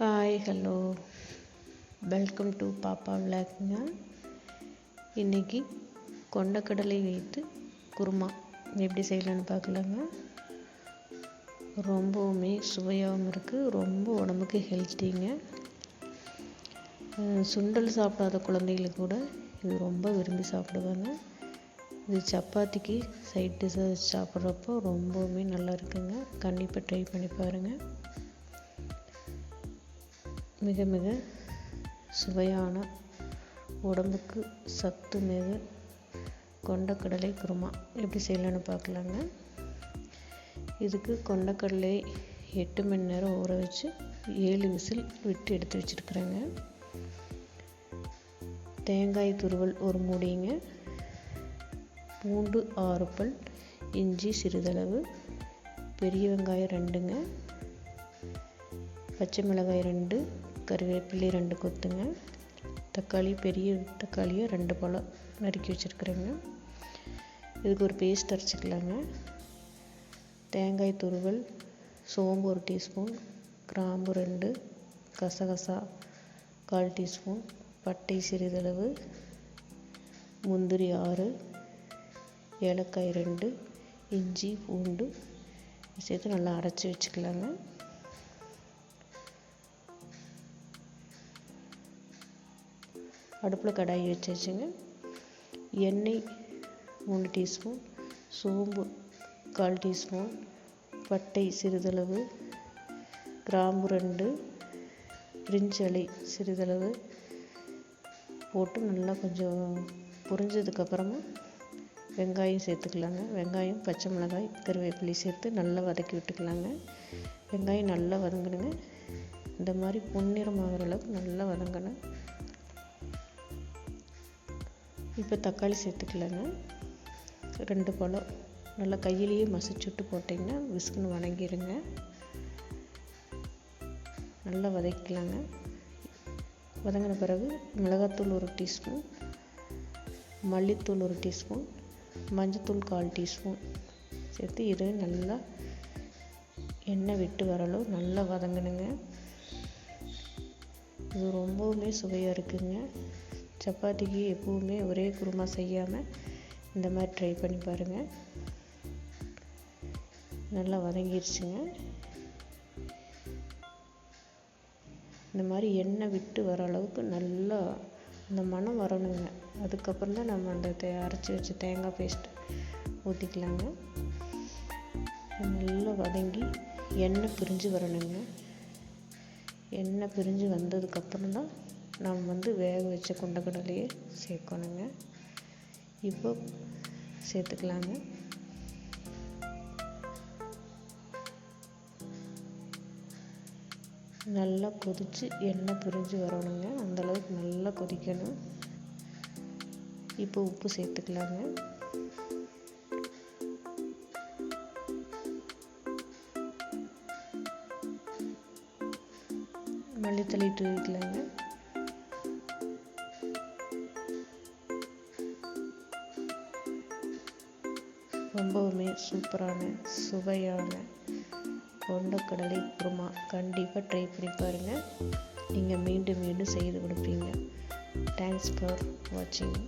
Hi hello welcome to பாப்பா விளாக்குங்க இன்றைக்கி கொண்டக்கடலை வைத்து குருமா எப்படி செய்யலான்னு பார்க்கலாங்க? ரொம்பவுமே சுவையாகவும் இருக்குது ரொம்ப உடம்புக்கு ஹெல்த்திங்க சுண்டல் சாப்பிடாத குழந்தைகளுக்கு கூட இது ரொம்ப விரும்பி சாப்பிடுவாங்க. இது சப்பாத்திக்கு சைட் டிஷ்ஷாக சாப்பிட்றப்போ ரொம்பவுமே நல்லா இருக்குங்க. கண்டிப்பாக ட்ரை பண்ணி பாருங்கள் மிக மிக சுவையான உடம்புக்கு சத்து மிக கொண்டக்கடலை குருமா. எப்படி செய்யலான்னு பார்க்கலாங்க. இதுக்கு கொண்டக்கடலை எட்டு மணி நேரம் ஊற வச்சு ஏழு விசில் விட்டு எடுத்து வச்சுருக்குறேங்க. தேங்காய் துருவல் ஒரு மூடிங்க. பூண்டு ஆறு பல் இஞ்சி சிறிதளவு பெரிய வெங்காயம் ரெண்டுங்க. பச்சை மிளகாய் ரெண்டு கருவேப்பிலை ரெண்டு கொத்துங்க. தக்காளி பெரிய தக்காளியை ரெண்டு பழம் நறுக்கி வச்சுருக்குறேங்க. இதுக்கு ஒரு பேஸ்ட் அரைச்சிக்கலாங்க. தேங்காய் துருவல் சோம்பு ஒரு டீஸ்பூன் கிராம்பு ரெண்டு கசகசா கால் டீஸ்பூன் பட்டை சிறிதளவு முந்திரி ஆறு ஏலக்காய் ரெண்டு இஞ்சி பூண்டு சேர்த்து நல்லா அரைச்சி வச்சுக்கலாங்க. அடுப்பில் கடாயி வச்சாச்சுங்க எண்ணெய் மூணு டீஸ்பூன் சோம்பு கால் டீஸ்பூன் பட்டை சிறிதளவு கிராம்பு ரெண்டு பிரிஞ்சலை சிறிதளவு போட்டு நல்லா கொஞ்சம் புரிஞ்சதுக்கப்புறமா வெங்காயம் சேர்த்துக்கலாங்க. வெங்காயம் பச்சை மிளகாய் கருவேப்பிலை சேர்த்து நல்லா வதக்கி விட்டுக்கலாங்க. வெங்காயம் நல்லா வதங்கணுங்க இந்த மாதிரி பொன்னிறம் அளவுக்கு நல்லா வதங்கணும். இப்போ தக்காளி சேர்த்துக்கலாங்க. ரெண்டு பழம். நல்லா கையிலேயே மசிச்சுட்டு போட்டிங்கன்னா விசுக்குன்னு வணங்கிடுங்க. நல்லா வதக்கலாங்க. வதங்கின பிறகு மிளகாத்தூள் ஒரு டீஸ்பூன் மல்லித்தூள் ஒரு டீஸ்பூன் மஞ்சத்தூள் கால் டீஸ்பூன் சேர்த்து இது நல்லா எண்ணெய் விட்டு வரலோ நல்லா வதங்கணுங்க. இது ரொம்பவுமே சுவையாக இருக்குங்க. சப்பாத்திக்கு எப்போவுமே ஒரே குருமா செய்யாமல் இந்த மாதிரி ட்ரை பண்ணி பாருங்கள் நல்லா வதங்கிடுச்சுங்க இந்த மாதிரி எண்ணெய் விட்டு வர அளவுக்கு நல்லா அந்த மனம் வரணுங்க. அதுக்கப்புறம் தான் நம்ம அந்த தே அரைச்சி வச்ச தேங்காய் பேஸ்ட் ஊற்றிக்கலாங்க நல்லா வதங்கி எண்ணெய் பிரிஞ்சு வரணுங்க. எண்ணெய் பிரிஞ்சு வந்ததுக்கப்புறம் தான் நாம் வந்து வேக வச்ச கொண்டக்கடலையை சேர்க்கணுங்க. இப்போ சேர்த்துக்கலாங்க. நல்லா கொதித்து எண்ணெய் பிரிஞ்சு வரணுங்க. அந்தளவுக்கு நல்லா கொதிக்கணும். இப்போ உப்பு சேர்த்துக்கலாங்க. மல்லித்தலை தூவிக்கலாங்க. ரொம்பவுமே சூப்பரான சுவையான கொண்டக்கடலை குருமா. கண்டிப்பாக ட்ரை பண்ணி பாருங்கள் நீங்கள் மீண்டும் மீண்டும் செய்து கொடுப்பீங்க. தேங்க்ஸ் ஃபார் வாட்சிங்